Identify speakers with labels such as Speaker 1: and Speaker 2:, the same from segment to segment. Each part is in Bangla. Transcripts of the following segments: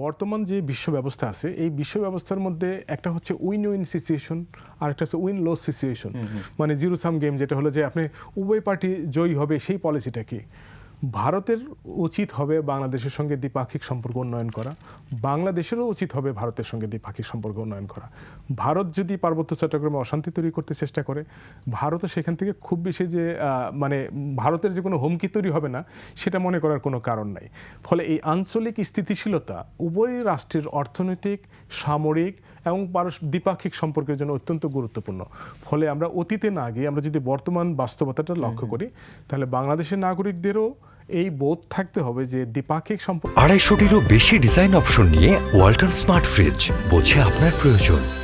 Speaker 1: বর্তমান যে বিশ্ব ব্যবস্থা আছে এই বিশ্ব ব্যবস্থার মধ্যে একটা হচ্ছে উইন উইন সিচুয়েশন আর একটা হচ্ছে উইন লস সিচুয়েশন মানে জিরো সাম গেম যেটা হলো যে আপনি উভয় পার্টি জয়ী হবে সেই পলিসিটা কি? ভারতের উচিত হবে বাংলাদেশের সঙ্গে দ্বিপাক্ষিক সম্পর্ক উন্নয়ন করা, বাংলাদেশেরও উচিত হবে ভারতের সঙ্গে দ্বিপাক্ষিক সম্পর্ক উন্নয়ন করা। ভারত যদি পার্বত্য চট্টগ্রামে অশান্তি তৈরি করতে চেষ্টা করে, ভারতও সেখান থেকে খুব বেশি যে মানে ভারতের যে কোনো হুমকি তৈরি হবে না, সেটা মনে করার কোনো কারণ নাই। ফলে এই আঞ্চলিক স্থিতিশীলতা উভয় রাষ্ট্রের অর্থনৈতিক, সামরিক এবং পারস- দ্বিপাক্ষিক সম্পর্কের জন্য অত্যন্ত গুরুত্বপূর্ণ। ফলে আমরা অতীতে না গিয়ে আমরা যদি বর্তমান বাস্তবতাটা লক্ষ্য করি তাহলে বাংলাদেশের নাগরিকদেরও এই বোধ থাকতে হবে যে দ্বিপাক্ষিক সম্পর্ক
Speaker 2: আড়াইশোটিরও বেশি ডিজাইন অপশন নিয়ে ওয়ালটন স্মার্ট ফ্রিজ বোঝে আপনার প্রয়োজন।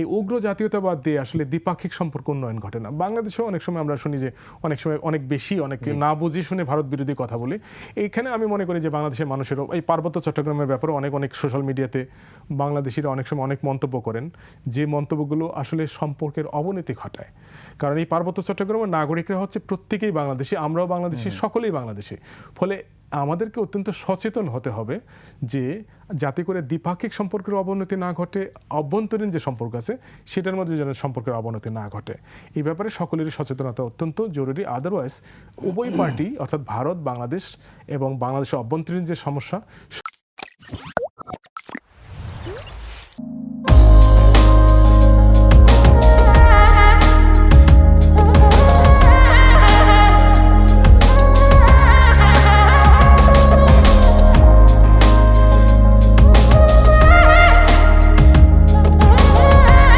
Speaker 1: এই উগ্র জাতীয়তাবাদ দিয়ে আসলে দ্বিপাক্ষিক সম্পর্ক উন্নয়ন ঘটে না। বাংলাদেশেও অনেক সময় আমরা শুনি যে অনেক সময় অনেক বেশি অনেক না বুঝে শুনে ভারত বিরোধী কথা বলি। এইখানে আমি মনে করি যে বাংলাদেশের মানুষেরও এই পার্বত্য চট্টগ্রামের ব্যাপারে অনেক অনেক সোশ্যাল মিডিয়াতে বাংলাদেশিরা অনেক সময় অনেক মন্তব্য করেন। যে মন্তব্যগুলো আসলে সম্পর্কের অবনতি ঘটায়। কারণ এই পার্বত্য চট্টগ্রামের নাগরিকরা হচ্ছে প্রত্যেকেই বাংলাদেশি আমরাও বাংলাদেশি সকলেই বাংলাদেশি। ফলে আমাদেরকে অত্যন্ত সচেতন হতে হবে যে যাতে করে দ্বিপাক্ষিক সম্পর্কের অবনতি না ঘটে, অভ্যন্তরীণ যে সম্পর্ক আছে, সেটার মধ্যে যেন সম্পর্কের অবনতি না ঘটে। এই ব্যাপারে সকলেরই সচেতনতা অত্যন্ত জরুরি। আদারওয়াইজ উভয় পার্টি অর্থাৎ ভারত, বাংলাদেশ এবং বাংলাদেশের অভ্যন্তরীণ যে সমস্যা